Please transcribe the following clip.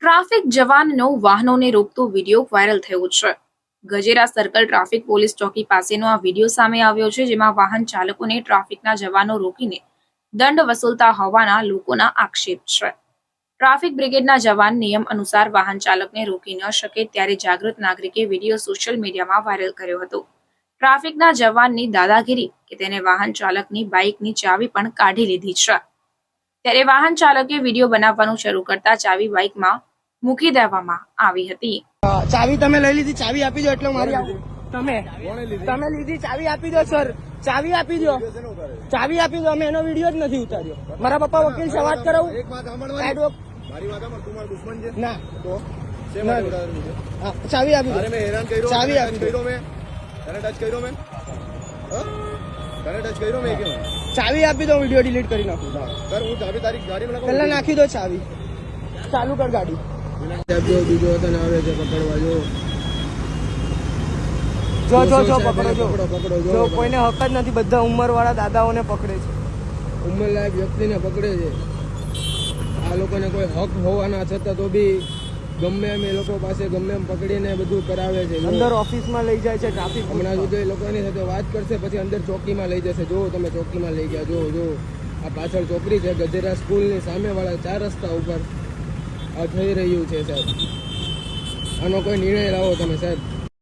Traffic જવાનો વાહનોને રોકતો video viral થયો છે. ગજેરા સર્કલ ટ્રાફિક પોલીસ ચોકી પાસેનો આ વીડિયો સામે આવ્યો છે, જેમાં વાહન ચાલકોને ટ્રાફિકના જવાનો રોકીને દંડ વસૂલતા હોવાના લોકોના આક્ષેપ છે. ટ્રાફિક બ્રિગેડના જવાન નિયમ અનુસાર વાહન ચાલકને રોકી ન શકે, ત્યારે જાગૃત નાગરિકે વીડિયો સોશિયલ મીડિયામાં વાયરલ કર્યો હતો. ટ્રાફિકના જવાનની દાદાગીરી કે તેને વાહન ચાલકની બાઇકની ચાવી પણ કાઢી લીધી છે. ત્યારે વાહન ચાલકે વીડિયો બનાવવાનું શરૂ કરતા ચાવી બાઇકમાં મૂકી દેવામાં આવી હતી. ચાવી તમે લઈ લીધી ચાવી આપી દો એટલે મારી તમે? તમે લીધી ચાવી આપી દો સર. ચાવી આપી દો. ચાવી આપી દો અમે એનો વીડિયો જ નથી ઉતાર્યો. મારા પપ્પા વકીલ છે વાત કરાવું? એક વાત સાંભળવાની? એડવોક મારી વાત સાંભળ તું મારો દુશ્મન છે? ના. ચાવી આપી દો. મેં હેરાન કર્યો ચાવી આપી દો. તને ટચ કર્યો મેં? તને ટચ કર્યો મેં કેમ ચાવી આપી દો વીડિયો ડિલીટ કરી નાખું. સર હું ચાવી તારી ગાડી પહેલા નાખી દો ચાવી. ચાલુ કર ગાડી. બીજો તને આવે છે પકડવા જો. જો જો જો પકડો જો. જો કોઈને હક જ નથી બધા ઉંમર વાળા દાદાઓને પકડે છે. ઉંમર લાયક વ્યક્તિને પકડે છે. આ લોકોને કોઈ હક હોવાના છતાં તો બી ગમે એમ એ લોકો પાસે ગમે એમ પકડીને બધું કરાવે છે. અંદર ઓફિસમાં લઈ જાય છે ટ્રાફિક હમણાં સુધી એ લોકો એની સાથે વાત કરશે પછી અંદર ચોકીમાં લઈ જશે. જો તમે ચોકીમાં લઈ ગયા જો જો. આ પાછળ ચોકડી છે ગજેરા સ્કૂલની સામેવાળા ચાર રસ્તા ઉપર આ થઈ રહ્યું છે સાહેબ. આનો કોઈ નિર્ણય લાવો તમે સાહેબ.